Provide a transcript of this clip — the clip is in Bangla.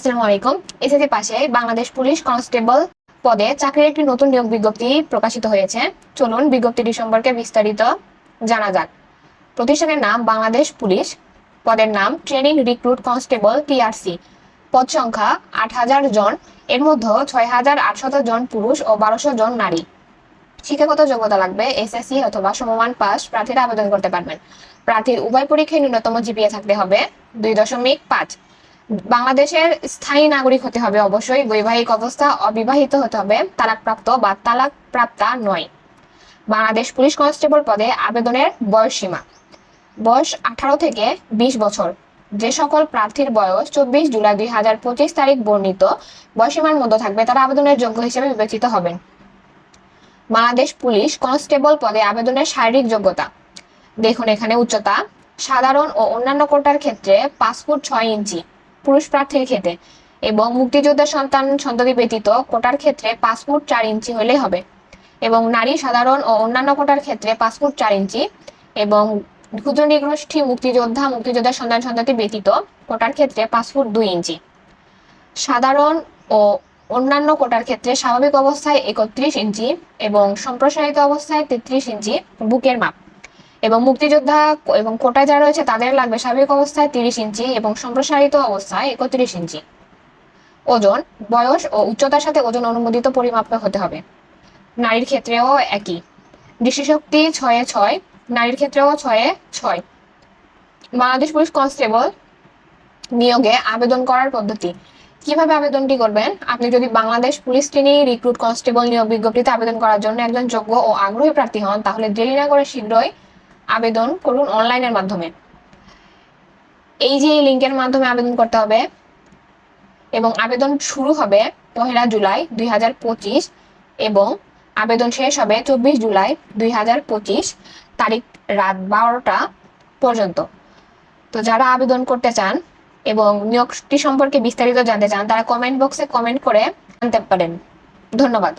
আসসালামু আলাইকুম। এসএসসি পাশে বাংলাদেশ পুলিশ কনস্টেবল পদে চাকরির একটি নতুন নিয়োগ বিজ্ঞপ্তি প্রকাশিত হয়েছে। চলুন বিজ্ঞপ্তিটি সম্পর্কে বিস্তারিত জানা যাক। প্রতিষ্ঠানের নাম বাংলাদেশ পুলিশ, পদের নাম ট্রেনিং রিক্রুট কনস্টেবল টিআরসি পদ সংখ্যা আট হাজার জন, এর মধ্যে ছয় হাজার আটশত জন পুরুষ ও বারোশো জন নারী। শিক্ষাগত যোগ্যতা লাগবে এসএসসি অথবা সমমান পাস প্রার্থীরা আবেদন করতে পারবেন। প্রার্থীর উভয় পরীক্ষায় ন্যূনতম জিপিএ থাকতে হবে দুই দশমিক পাঁচ। বাংলাদেশের স্থায়ী নাগরিক হতে হবে অবশ্যই। বৈবাহিক অবস্থা অবিবাহিত হতে হবে, তালাকপ্রাপ্ত বা তালাক প্রাপ্তা নয়। বাংলাদেশ পুলিশ কনস্টেবল পদে আবেদনের বয়স সীমা বয়স আঠারো থেকে বিশ বছর। যে সকল প্রার্থীর বয়স চব্বিশ জুলাই দুই হাজার পঁচিশ তারিখ বর্ণিত বয়সীমার মধ্যে থাকবে, তারা আবেদনের যোগ্য হিসেবে বিবেচিত হবেন। বাংলাদেশ পুলিশ কনস্টেবল পদে আবেদনের শারীরিক যোগ্যতা। দেখুন এখানে উচ্চতা, সাধারণ ও অন্যান্য কোটার ক্ষেত্রে পাঁচ ফুট ছয় ইঞ্চি। পুরুষ প্রার্থীর ক্ষেত্রে এবং মুক্তিযোদ্ধা সন্তান সন্ততি ব্যতীত কোটার ক্ষেত্রে ফুট চার ইঞ্চি হলে হবে এবং নারী সাধারণ ও অন্যান্য কোটার ক্ষেত্রে ফুট চার ইঞ্চি এবং ক্ষুদ্র নিগোষ্ঠী মুক্তিযোদ্ধা মুক্তিযোদ্ধা সন্তান সন্ততি ব্যতীত কোটার ক্ষেত্রে ফুট দুই ইঞ্চি। সাধারণ ও অন্যান্য কোটার ক্ষেত্রে স্বাভাবিক অবস্থায় একত্রিশ ইঞ্চি এবং সম্প্রসারিত অবস্থায় তেত্রিশ ইঞ্চি বুকের মাপ। এবং মুক্তিযোদ্ধা এবং কোটায় যারা রয়েছে, তাদের লাগবে স্বাভাবিক অবস্থায় তিরিশ ইঞ্চি এবং সম্প্রসারিত অবস্থায় একত্রিশ ইঞ্চি। ওজন, বয়স ও উচ্চতার সাথে ওজন অনুমোদিত পরিমাপে হতে হবে। নারীর ক্ষেত্রেও একই। দৃষ্টিশক্তি ছয়ে ছয়, নারীর ক্ষেত্রেও ছয়ে ছয়। বাংলাদেশ পুলিশ কনস্টেবল নিয়োগে আবেদন করার পদ্ধতি। কীভাবে আবেদনটি করবেন? আপনি যদি Bangladesh police training recruit constable নিয়োগ বিজ্ঞপ্তিতে আবেদন করার জন্য একজন যোগ্য ও আগ্রহী প্রার্থী হন, তাহলে দেরি না করে শীঘ্রই আবেদন করুন অনলাইনের মাধ্যমে। এই যে এই লিঙ্কের মাধ্যমে আবেদন করতে হবে, এবং আবেদন শুরু হবে পহেলা জুলাই দুই হাজার পঁচিশ এবং আবেদন শেষ হবে চব্বিশ জুলাই দুই হাজার পঁচিশ তারিখ রাত বারোটা পর্যন্ত। তো যারা আবেদন করতে চান এবং নিয়োগটি সম্পর্কে বিস্তারিত জানতে চান, তারা কমেন্ট বক্সে কমেন্ট করে জানতে পারেন। ধন্যবাদ।